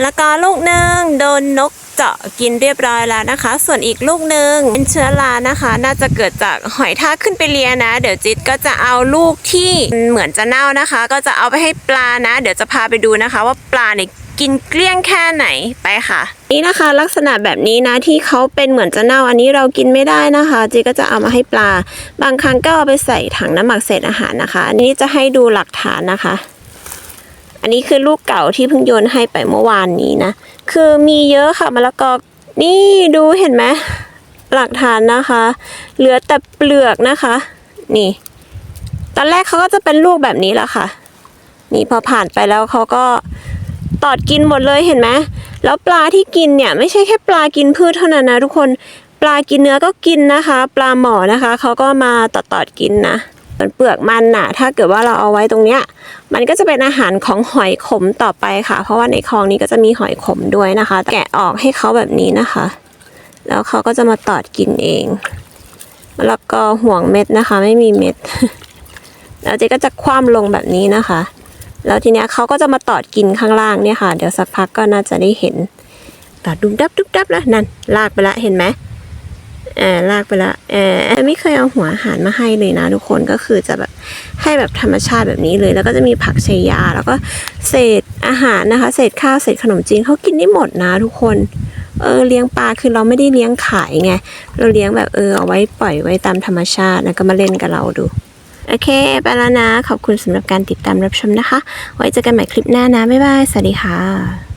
ะละกอลูกหนึ่งโดนนกเจาะกินเรียบร้อยแล้วนะคะ ส่วนอีกลูกหนึ่งเป็นเชื้อรานะคะ น่าจะเกิดจากหอยทากขึ้นไปเลียนะ เดี๋ยวจิตก็จะเอาลูกที่เหมือนจะเน่านะคะ ก็จะเอาไปให้ปลานะ เดี๋ยวจะพาไปดูนะคะ ว่าปลาเนี่ยกินเกลี้ยงแค่ไหนไปค่ะ นี่นะคะลักษณะแบบนี้นะที่เขาเป็นเหมือนจะเน่าอันนี้เรากินไม่ได้นะคะจิตก็จะเอามาให้ปลา บางครั้งก็เอาไปใส่ถังน้ำหมักเศษอาหารนะคะ อันนี้จะให้ดูหลักฐานนะคะ อันนี้คือลูกเก่าที่เพิ่งโยนให้ไปเมื่อวานนี้นะ คือมีเยอะค่ะมะละกอนี่ดูเห็นไหมหลักฐานนะคะ เหลือแต่เปลือกนะคะ นี่ ตอนแรกเขาก็จะเป็นลูกแบบนี้แหละค่ะ นี่พอผ่านไปแล้วเขาก็ตอดกินหมดเลยเห็นไหมแล้วปลาที่กินเนี่ยไม่ใช่แค่ปลากินพืชเท่านั้นนะทุกคน ปลากินเนื้อก็กินนะคะ ปลาหมอนะคะเขาก็มาตอดตอดกินนะ เปลือกมันน่ะ ถ้าเกิดว่าเราเอาไว้ตรงเนี้ย มันก็จะเป็นอาหารของหอยขมต่อไปค่ะ เพราะว่าในคลองนี้ก็จะมีหอยขมด้วยนะคะ แกะออกให้เขาแบบนี้นะคะ แล้วเขาก็จะมาตอดกินเองมะละกอห่วงเม็ดนะคะ ไม่มีเม็ด แล้วเจ๊ก็จะคว่ำลงแบบนี้นะคะ แล้วทีเนี้ยเขาก็จะมาตอดกินข้างล่างเนี่ยค่ะ เดี๋ยวสักพักก็น่าจะได้เห็นตอดดุมดับดุบดับแล้วนั่นลากไปละเห็นไหม แอ่าลากไปละเออไม่เคยเอาหัวอาหารมาให้เลยนะ ทุกคนก็คือจะแบบให้แบบธรรมชาติแบบนี้เลย แล้วก็จะมีผักชายา แล้วก็เศษอาหารนะคะ เศษข้าวเศษขนมจีนเขากินได้หมดนะ ทุกคนเออเลี้ยงปลาคือเราไม่ได้เลี้ยงขายไงเราเลี้ยงแบบเออเอาไว้ปล่อยไว้ตามธรรมชาติแล้วก็มาเล่นกับเราดูโอเคไปแล้วนะ ขอบคุณสำหรับการติดตามรับชมนะคะ ไว้เจอกันใหม่คลิปหน้านะ บ๊ายบาย สวัสดีค่ะ